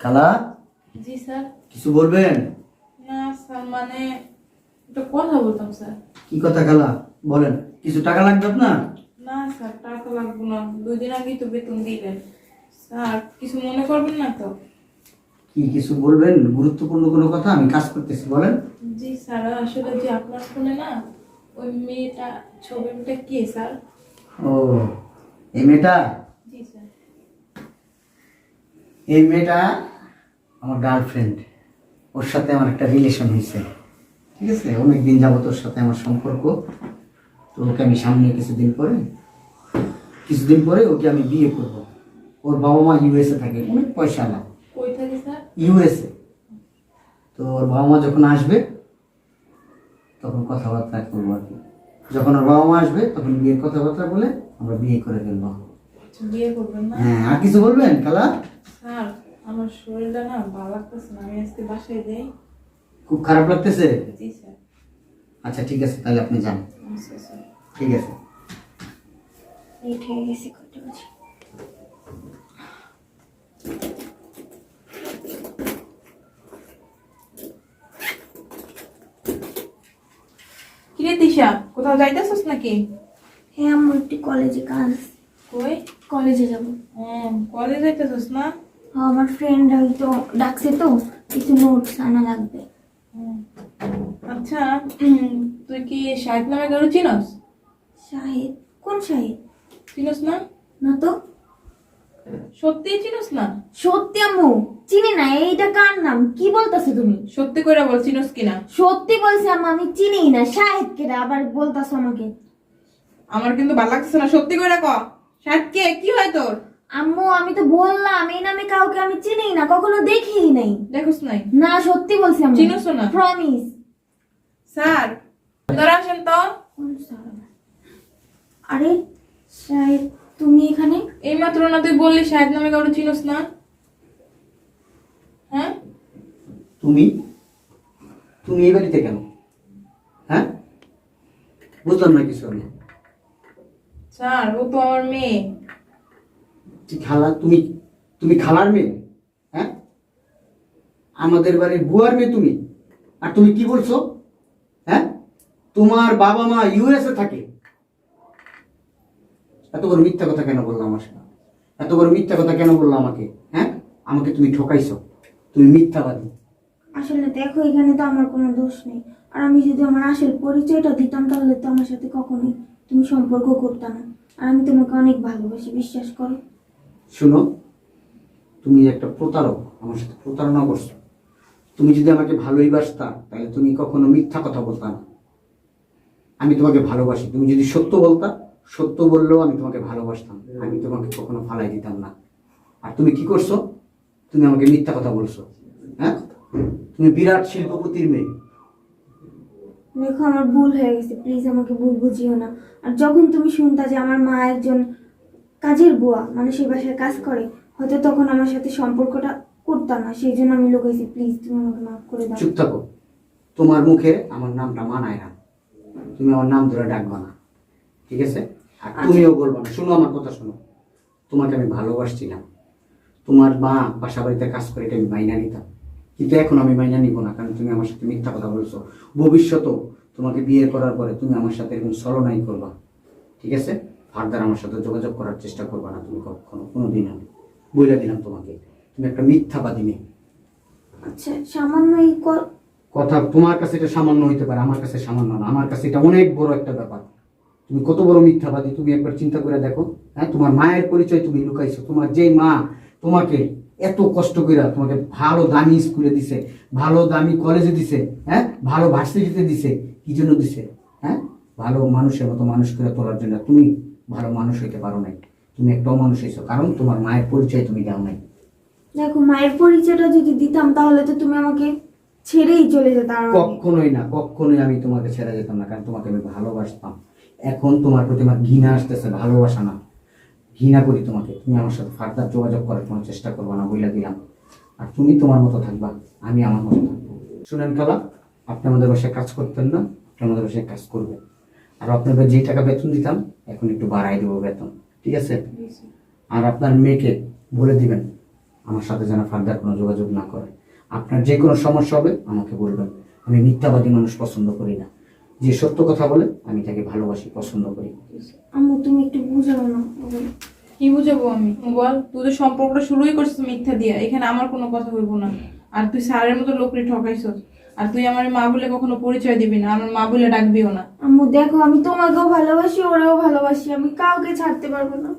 খালা? জি স্যার। কিছু বলবেন? না স্যার মানে একটা কথা বলতাম স্যার। কি কথা খালা? বলেন কিছু টাকা লাগবে আপনার? না স্যার টাকা লাগবে না। দুই দিন আগেই তো বেতন দিলেন স্যার কিছু মনে করবেন না তো? কি কিছু বলবেন? গুরুত্বপূর্ণ কোনো কথা? আমি কাজ করতেছি বলেন। জি স্যার আসলে যে আপনার ফোনে না ওই মেয়েটা ছবিটা কে স্যার? ও এই মেয়েটা? এই মেয়েটা আমার গার্লফ্রেন্ড ওর সাথে আমার একটা রিলেশন হয়েছে। ঠিক আছে? অনেক দিন যাবত ওর সাথে আমার সম্পর্ক। তো ওকে আমি সামনে কিছুদিন পরে কিছুদিন পরে ওকে আমি বিয়ে করব। ওর বাবা মা ইউএসএ থাকে অনেক পয়সা না ইউএসএ তো ওর বাবা মা যখন আসবে তখন কথাবার্তা করব আর কি। যখন ওর বাবা মা আসবে তখন বিয়ের কথাবার্তা বলে আমরা বিয়ে করে ফেলব। আচ্ছা, বিয়ে করবেন হ্যাঁ আর কিছু বলবেন খালা? স্যার আমার শরীরটা না ভালো লাগতেছে না। আমি আজকে বাসায় যাই। খুব খারাপ লাগতেছে? জি স্যার। আচ্ছা ঠিক আছে তাহলে আপনি যান। ঠিক আছে। লেট হয়ে গেছে কত বছর কিরে তিশা কোথাও যাইতেছিস নাকি? হ্যাঁ আমার একটু কলেজে কাজ। কই? কলেজে যাব। হুম কলেজ যাইতেছিস না? আমার ফ্রেন্ড হয়তো ডাকছে তো কিছু নোটস আনা লাগবে। আচ্ছা তুই কি শাহিদ নামে কারও চিনস? শাহিদ? কোন শাহিদ? চিনস না? না তো। সত্যি চিনস না? সত্যি আম্মু চিনি না এইটা কার নাম? কি বলতাছো তুমি? সত্যি করে বল চিনস কিনা? সত্যি বলছি আম্মু আমি চিনি না শাহিদ কে আবার বলতাছো আমাকে। আমার কিন্তু ভালো লাগছে না সত্যি করে ক। শাহিদ কে? কি হয় তোর? আম্মু আমি তো বললাম এই নামে কাউকে আমি চিনি না কখনো দেখিই নাই। দেখোস নাই? না সত্যি বলছি আম্মু। চিনোসও না? প্রমিস স্যার তোরা আসেন তো। আরে শাহিদ তুমি এখানে? এই মাত্র না তুই বললি শাহিদ নামে কারও চিনস না? হ্যাঁ? তুমি? তুমি এই বাড়িতে কেন? হ্যাঁ? বুঝলাম না কিছু আমি। স্যার ও তো আমার মেয়ে। খালা, তুমি তুমি খালার মেয়ে হ্যাঁ? আমাদের বাড়ির বুয়ার মেয়ে তুমি। আর তুমি কি বলছো? হ্যাঁ? তোমার বাবা মা ইউএসএ থাকে। এত বড় মিথ্যা কথা কেন বললাম আমার সাথে? এত বড় মিথ্যা কথা কেন বলল আমাকে? হ্যাঁ? আমাকে তুমি ঠকাইছো। তুমি মিথ্যাবাদী। আসলে দেখো, এখানে তো আমার কোনো দোষ নেই। আর আমি যদি আমার আসল পরিচয়টা দিতাম, তাহলে তো আমার সাথে কখনোই তুমি সম্পর্ক করতাম না। আর আমি তোমাকে অনেক ভালোবাসি, বিশ্বাস করো। শোনো, তুমি একটা প্রতারক, আমার সাথে প্রতারণা করছ। তুমি যদি আমাকে ভালোই বাসতা, তাহলে তুমি কখনো মিথ্যা কথা বলতা না। আমি তোমাকে ভালোবাসি, তুমি যদি সত্য বলতা, সত্য বললেও আমি তোমাকে ভালোবাসতাম, আমি তোমাকে কখনো ফালাই দিতাম না। আর তুমি কি করছ? তুমি আমাকে মিথ্যা কথা বলছো হ্যাঁ? তুমি বিরাট শিল্পপতির মেয়ে। দেখো, আমার ভুল হয়ে গেছে প্লিজ আমাকে ভুল বুঝিও না। আর যখন তুমি শুনতা যে আমার মা একজন কাজের বুয়া মানে সেই বাসায় কাজ করে হয়তো তখন আমার সাথে সম্পর্কটা করতাম না সেই জন্য আমি লোকাইছি প্লিজ তুমি আমাকে মাফ করে দাও। চুপ থাকো। তোমার মুখে আমার নামটা মানায় না। তুমি আমার নাম ধরে ডাকবা না। ঠিক আছে? আর তুমিও বলবা না। শোনো আমার কথা শোনো। তোমাকে আমি ভালোবাসছিলাম। তোমার মা বাসা বাড়িতে কাজ করে এটা আমি মাইনা নিতাম। কিন্তু এখন আমি মাইনা নিব না কারণ তুমি আমার সাথে মিথ্যা কথা বলছো। ভবিষ্যতেও তোমাকে বিয়ে করার পরে তুমি আমার সাথে এরকম ছলনাই করবা। ঠিক আছে? ফার্দার আমার সাথে যোগাযোগ করার চেষ্টা করবা না তুমি কখনো কোনো দিন আমি। বলে দিলাম তোমাকে। তুমি একটা মিথ্যাবাদী মেয়ে। আচ্ছা সামান্য এই কথা তোমার কাছে এটা সামান্য হইতে পারে আমার কাছে সামান্য না। আমার কাছে এটা অনেক বড় একটা ব্যাপার। তুমি কত বড় মিথ্যাবাদী তুমি একবার চিন্তা করে দেখো। হ্যাঁ তোমার মায়ের পরিচয় তুমি লুকাইছো। তোমার যে মা তোমাকে এত কষ্ট করে তোমাকে ভালো দামি স্কুলে দিছে ভালো দামি কলেজে দিছে হ্যাঁ ভালো ভার্সিটিতে দিছে কি জন্য দিছে? হ্যাঁ ভালো মানুষের মতো মানুষ করে তোলার জন্য তুমি ভালো মানুষ হইতে পারো নাই। তুমি একটা মানুষ হয়েছো কারণ তোমার মায়ের পরিচয় তুমি দাও নাই। দেখো মায়ের পরিচয়টা যদি দিতাম তাহলে তো তুমি আমাকে ছেড়েই চলে যেতে আর কখনোই না কখনোই আমি তোমাকে ছেড়ে যেতাম না কারণ তোমাকে আমি ভালোবাসতাম। এখন তোমার প্রতি আমার ঘৃণা আসতেছে ভালোবাসা না। ঘৃণা করি তোমাকে তুমি আমার সাথে ফার্দার যোগাযোগ করার কোনো চেষ্টা করব না বইলা দিলাম। আর তুমি তোমার মতো থাকবা আমি আমার মতো থাকব। শুনেন খালা আপনি আমাদের বাসায় কাজ করতেন না আপনি আমাদের বাসায় কাজ করবেন। আর আপনাকে যে টাকা বেতন দিতাম এখন একটু বাড়াই দেবো বেতন ঠিক আছে? আর আপনার মেয়েকে বলে দিবেন আমার সাথে যেন ফার্দার কোনো যোগাযোগ না করে। আপনার যে কোনো সমস্যা হবে আমাকে বলবেন। আমি মিথ্যাবাদী মানুষ পছন্দ করি না। যে সত্য কথা বলে আমি তাকে ভালোবাসি পছন্দ করি। আম্মু তুমি একটু বুঝাও না। কি বুঝাবো আমি? বল তুই তো সম্পর্কটা শুরুই করছিস মিথ্যা দিয়া এখানে আমার কোনো কথা হইব না। আর তুই স্যারের মতো লোকরে ঠকাইছস। আর তুই আমার মা বলে কখনো পরিচয় দিবি না, আমার মা বলে ডাকবিও না। আম্মু, দেখো, আমি তোমাকেও ভালোবাসি, ওরাও ভালোবাসি, আমি কাউকে ছাড়তে পারব না।